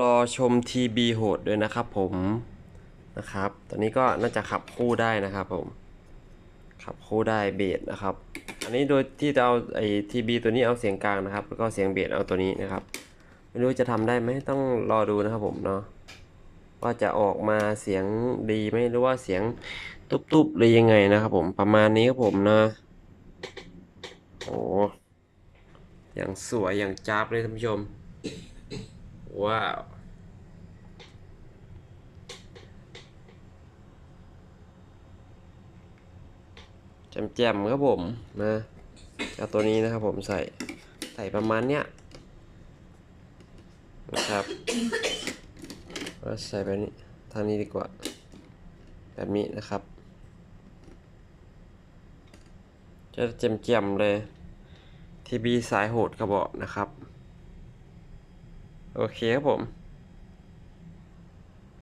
รอชม TB โหดด้วยนะครับผมนะครับ ตอนนี้ก็น่าจะขับคู่ได้นะครับผม ขับคู่ได้เบสนะครับ อันนี้โดยที่จะเอาไอ้ TB ตัวนี้เอาเสียงกลางนะครับ แล้วก็เสียงเบสเอาตัวนี้นะครับ ไม่รู้จะทำได้ไหมต้องรอดูนะครับผมเนาะ ว่าจะออกมาเสียงดีไหมหรือว่าเสียงตุบๆหรือยังไงนะครับผม ประมาณนี้ครับผมนะโอ้อย่างสวยอย่างจ้าบเลยท่านผู้ชม ว้าว แจมๆครับผมนะเอาตัวนี้นะครับผมใส่ ใส่ประมาณเนี้ยนะครับก็ใส่แบบนี้ทางนี้ดีกว่า แบบนี้นะครับ จะแจ่มๆเลยทีบีสายโหดกระบอกนะครับ โอเคครับผม